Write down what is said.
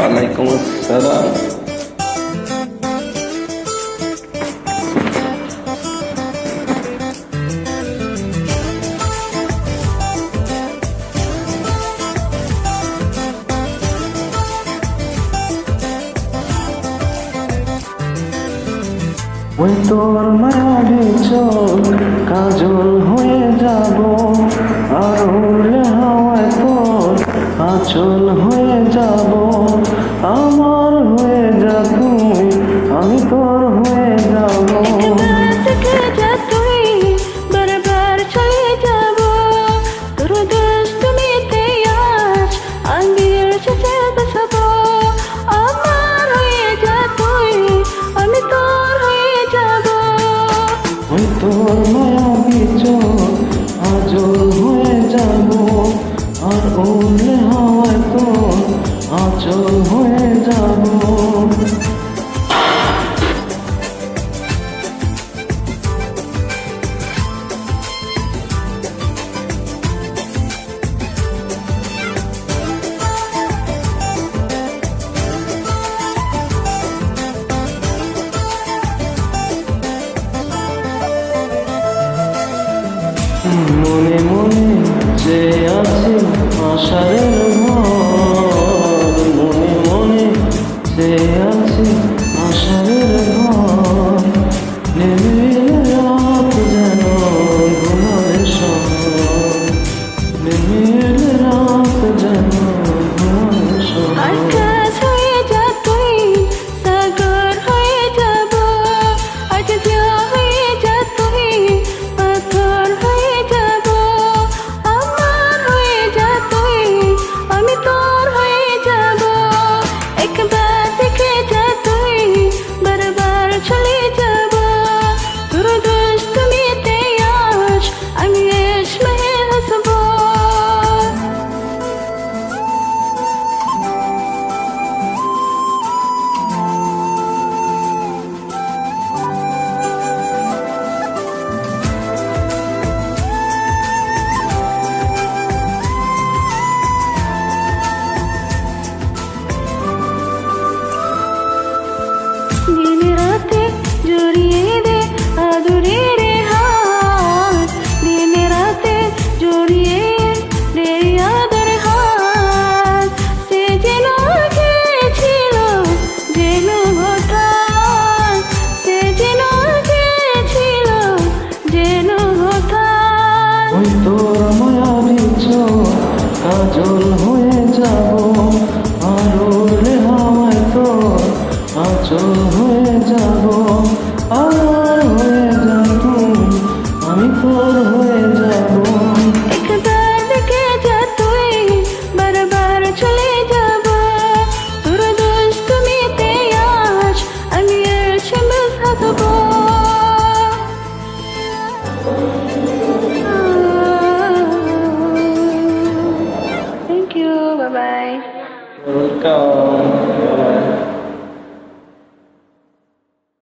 ওয়ালাইকুম আসসালাম। ওই তোর মায়াবী চোখ কাজল হয়ে যাব আর উড়লে হাওয়ায় তোর আচল sormaya মনে মনে যে ওই তোর মায়াবি চোখ কাজল হয়ে যাব আরও রে হাওয়ায় তোর আচল হয়ে যাব আর হয়ে যাব আমি তোর হয়ে যাব। 拜拜。